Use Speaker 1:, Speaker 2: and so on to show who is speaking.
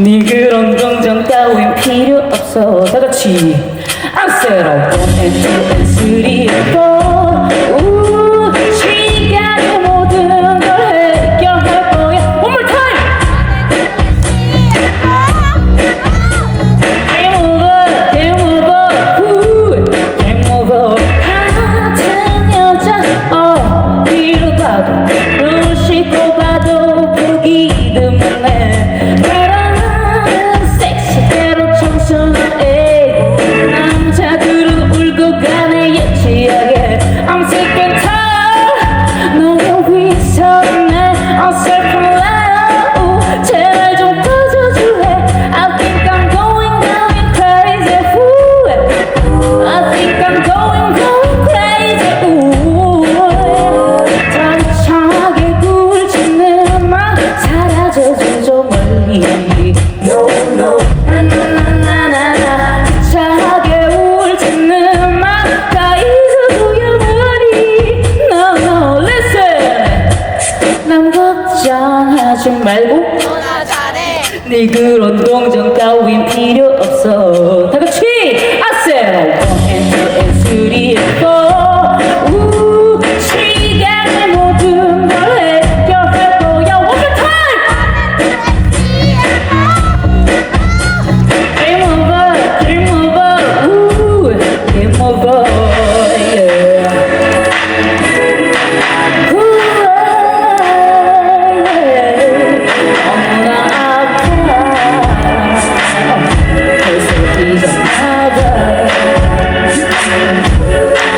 Speaker 1: 네 그런 긍정 따윈 필요 없어 다 같이 I'm set up one and two and three 네 그런 동정 따윈 필요 없어. Thank you.